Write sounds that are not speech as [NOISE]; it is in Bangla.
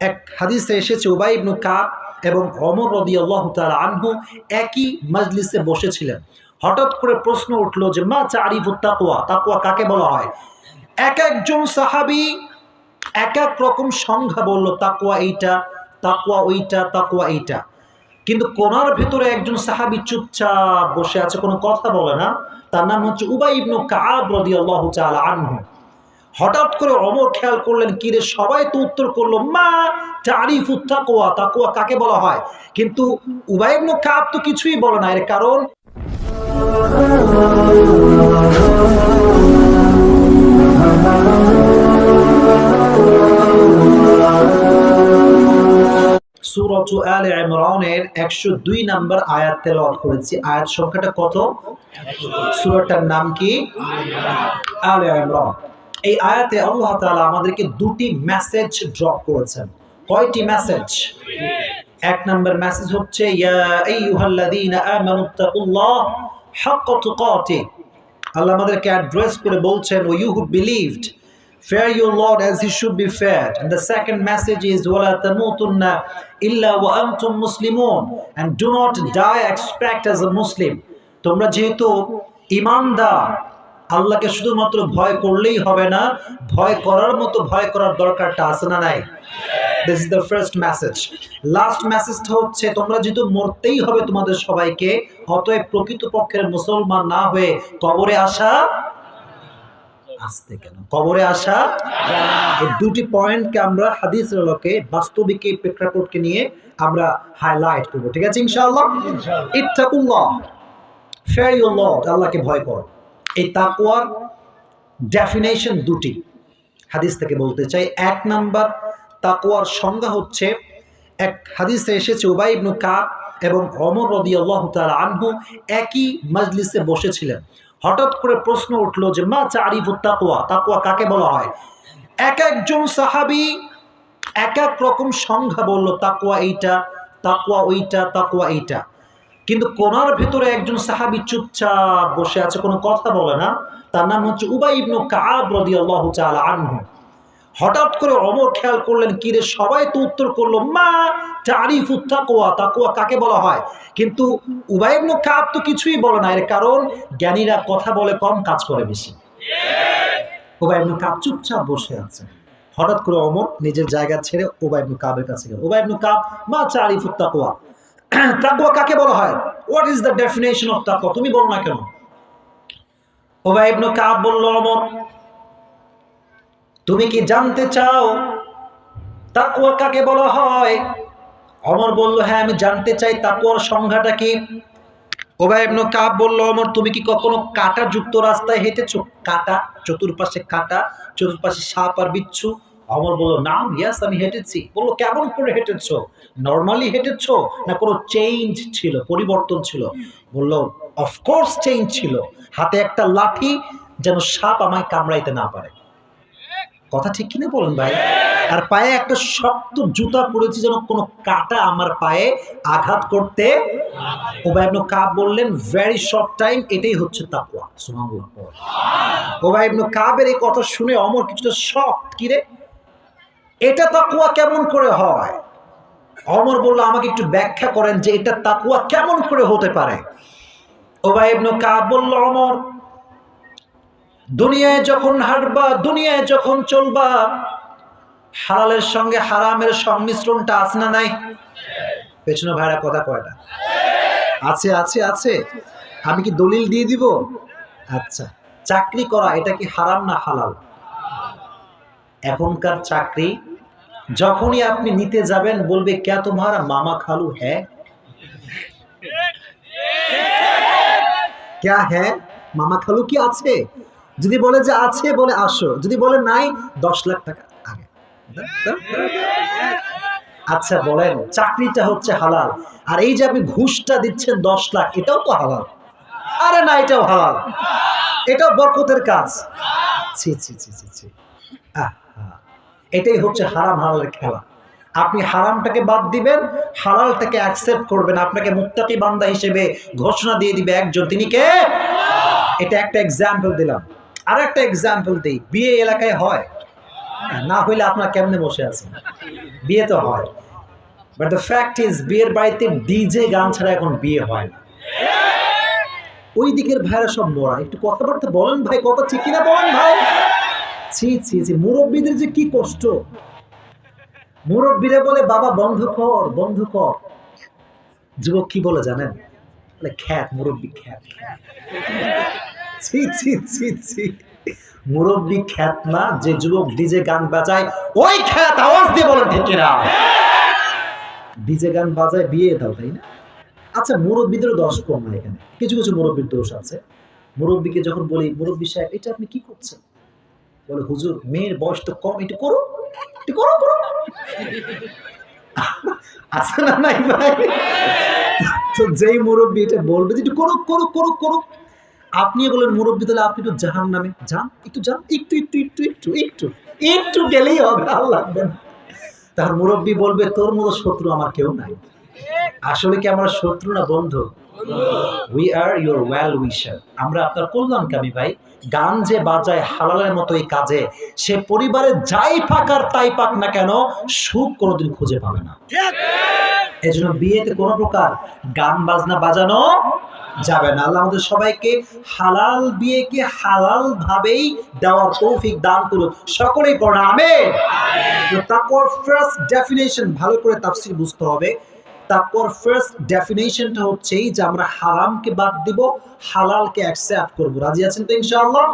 এক হাদিসে এসেছে, উবাই কাব এবং অমর রদি আল্লাহ আনহু একই মজলিসে বসেছিলেন। হঠাৎ করে প্রশ্ন উঠল যে, মা চারিফ তাকুয়া তাকুয়া কাকে বলা হয়? এক একজন সাহাবি এক এক রকম সংজ্ঞা বলল তাকুয়া এইটা তাকুয়া ওইটা তাকুয়া এইটা। কিন্তু কোনার ভেতরে একজন সাহাবি চুপচাপ বসে আছে, কোনো কথা বলে না। তার নাম হচ্ছে উবাই ইবনু কাব রাদিয়াল্লাহু তাআলা আনহু। হঠাৎ করে অমর খেয়াল করলেন, কি রে সবাই তো উত্তর করল, মা, তারিফ তাকুয়া তাকুয়া কাকে বলা হয়? কিন্তু উবাই ইবনু কাব তো কিছুই বলে না, এর কারণ আলে একশো দুই আয়াত সংখ্যাটা কত? সুরটার নাম কি? আলে ইমরান। এই আয়াতে আল্লাহ তাআলা আমাদেরকে দুটি মেসেজ ড্রপ করেছেন কয়টি মেসেজ এক নম্বর মেসেজ হচ্ছে ইয়া আইয়ুহাল্লাযীনা আমানুত্তাকুল্লাহ হাক্কা তুকাতিহ আল্লাহ আমাদেরকে অ্যাড্রেস করে বলছেন O you who believed Fear your Lord as he should be feared. And the second message is وَلَا تَمُوتُنَّ إِلَّا وَأَنْتُمْ مُسْلِمُونَ And do not die expect as a Muslim. তোমরা যেহেতু ইমানদার আল্লাহকে শুধুমাত্র ভয় করলেই হবে না ভয় করার মতো ভয় করার দরকারটা আছে না নাই? This is the first message last মেসেজটা হচ্ছে তোমরা যেহেতু মরতেই হবে তোমাদের সবাইকে অতএব প্রকৃতপক্ষের মুসলমান না হয়ে কবরে আসা আসতে কেন? কবরে আসা এই দুটি পয়েন্টকে আমরা হাদিসের লোকে বাস্তবিক এই প্রেক্ষাপটকে নিয়ে আমরা হাইলাইট করব। ঠিক আছে ইনশাআল্লাহ? ইত্তাকুল্লাহ। ফেয়ার ইউর লর্ড আল্লাহকে ভয় করো। এই তাকুয়ার ডেফিনেশন দুটি। হাদিস থেকে বলতে চাই, এক নাম্বার তাকুয়ার সংজ্ঞা হচ্ছে, এক হাদিসে এসেছে উবাই ইবনু এবং অমর রদি আল্লাহ আনহু একই মজলিসে বসেছিলেন। হঠাৎ করে প্রশ্ন উঠল যে, মা চারিফ তাকুয়া তাকুয়া কাকে বলা হয়? এক একজন সাহাবি এক এক রকম সংজ্ঞা বলল তাকুয়া এইটা তাকুয়া ওইটা তাকুয়া এইটা। কিন্তু কোনার ভেতরে একজন সাহাবি চুপচাপ বসে আছে, কোনো কথা বলে না। তার নাম হচ্ছে উবাই ইবনু কাব রাদিয়াল্লাহু তাআলা আনহু। হঠাৎ করে অমর খেয়াল করলেন, কি রে, সবাই তো উত্তর করল, মা, তারিফ তাকুয়া তাকুয়া কাকে বলা হয়? কিন্তু উবাই ইবনু কাব তো কিছুই বলে না, এর কারণ জ্ঞানীরা কথা বলে কম, কাজ করে বেশি। উবাই ইবনু কাব চুপচাপ বসে আছে। হঠাৎ করে অমর নিজের জায়গা ছেড়ে উবাই ইবনু কাবের কাছে গেল। উবাই ইবনু কাব মা, তারিফ তাকুয়া [CLEARS THROAT] তাকুয়া কাকে বলা হয়? What is the definition of তাকুয়া তুমি বলো না কেন? উবাই ইবনু কাব বলল, অমর, তুমি কি জানতে চাও তাকুয়া কাকে বলা হয়? অমর বলল হ্যাঁ আমি জানতে চাই তাকুয়ার সংজ্ঞাটা কি? ওবাই ইবনু কাব বলল, অমর, তুমি কি কখনো কাটা যুক্ত রাস্তায় হেঁটেছো? কাটা, চতুর্পাশে কাটা, চতুর্পাশে সাপ আর বিচ্ছু অমর বলল, নাম ইয়াস আমি হেঁটেছি। বলল, কেমন করে হেঁটেছ? নর্মালি হেঁটেছো না কোনো চেঞ্জ ছিল, পরিবর্তন ছিল? বলল অফকোর্স চেঞ্জ ছিল। হাতে একটা লাঠি যেন সাপ আমায় কামড়াইতে না পারে। কথা ঠিক কিনা বলেন ভাই? আর পায়ে একটা শক্ত জুতা পরেছি যেন কোনো কাটা আমার পায়ে আঘাত করতে ওবাই ইবনু কাব বললেন ভেরি শর্ট টাইম এটাই হচ্ছে সুবহানাল্লাহ ওবাই ইবনু কাবের এই কথা শুনে অমর কিছুটা শক কি রে? এটা তাকুয়া কেমন করে হয়? অমর বলল, আমাকে একটু ব্যাখ্যা করেন যে এটা তাকওয়া কেমন করে হতে পারে। ওবাই কাব বলল, অমর, দুনিয়ায় যখন হাঁটবা, দুনিয়ায় যখন চলবা, হালালের সঙ্গে হারামের সংমিশ্রণটা আছে না নাই? পেছনে ভাইরা কথা কয়টা আছে আছে আছে। আমি কি দলিল দিয়ে দিব? আচ্ছা চাকরি করা, এটা কি হারাম না হালাল? এখনকার চাকরি যখনই আপনি নিতে যাবেন, বলবে কে তোমার মামা খালু হ্যাঁ? ক্যা হ্যাঁ? মামা খালু কি আছে? যদি বলে যে আছে, বলে আসো। যদি বলে নাই, দশ লাখ টাকা আগে। আচ্ছা বলেন, চাকরিটা হচ্ছে হালাল। আর এই যে আপনি ঘুষটা দিচ্ছেন দশ লাখ, এটাও তো হালাল। আরে না, এটাও হালাল। এটাও বরকতের কাজ। ছি ছি ছি ছি ছি। আহ। এটাই হচ্ছে হারাম হালালের খেলা। আপনি হারামটাকে বাদ দিবেন, হালালটাকে অ্যাকসেপ্ট করবেন, আপনাকে মুক্তাকি বান্দা হিসেবে ঘোষণা দিয়ে দিবে একজন। তিনি কে? এটা একটা এক্সাম্পল দিলাম। আর একটা এক্সাম্পল দিই। বিয়ে এলাকায় হয়? না হইলে আপনার কেমনে বসে আছেন? বিয়ে তো হয়। বাট দ্য ফ্যাক্ট ইজ বিয়ের বাড়িতে ডিজে গান ছাড়া এখন বিয়ে হয় না। ওই দিকের ভাইরা সব মরা। একটু কথাবার্তা বলেন ভাই, কথা ঠিক কিনা বলেন ভাই? ছি ছি ছি। মুরব্বীদের যে কি কষ্ট? মুরব্বীরা বলে, বাবা, বন্ধ কর বন্ধ কর। যুবক কি বলে জানেন? খ্যাত, মুরব্বী খ্যাত ছি ছি ছি ছি। মুরব্বী খ্যাত না, যে যুবক ডিজে গান বাজায়, ওই খ্যাত আওয়াজ দিয়ে বলেন, ঠিক কিনা? ডিজে গান বাজায়, বিয়ে দাও, তাই না? আচ্ছা মুরব্বীদের দোষ কম না এখানে। কিছু কিছু মুরব্বীর দোষ আছে। মুরব্বীকে যখন বলি, মুরব্বী সাহেব, এটা আপনি কি করছেন? বলে, হুজুর, মেয়ের বয়স তো কম, একটু করো একটু করো করো। [LAUGHS] আছে না নাই ভাই? তো যেই মুরব্বী এটা বলবে যে, একটু করুক করুক করুক করুক আপনি বলেন, মুরব্বী, তাহলে আপনি একটু জাহান নামে যান, একটু যান, একটু একটু একটু একটু একটু একটু গেলেই হবে আর লাগবে না তার মুরব্বী বলবে, তোর মতো শত্রু আমার কেউ নাই। আসলে কি আমরা শত্রু না বন্ধু? We are your well wisher আমরা আপনার কল্যাণকামী ভাই। গান যে বাজায় হালালের মতো এই কাজে, সে পরিবারে যাই পাক আর তাই পাক না কেন, সুখ কোনোদিন খুঁজে পাবে না। এই জন্য বিয়েতে কোনো প্রকার গান বাজনা বাজানো যাবে না। আল্লাহ আমাদের সবাইকে হালাল বিয়েকে হালাল ভাবেই দেওয়ার তৌফিক দান করুক। সকলেই পড়া, আমেন। তো তাকওয়ার ফার্স্ট ডেফিনেশন ভালো করে তাফসীর বুঝতে হবে। তাকওয়ার ফার্স্ট ডেফিনেশনটা হচ্ছে যে আমরা হারামকে বাদ দিব, হালালকে অ্যাকসেপ্ট করব। রাজি আছেন তো ইনশাআল্লাহ?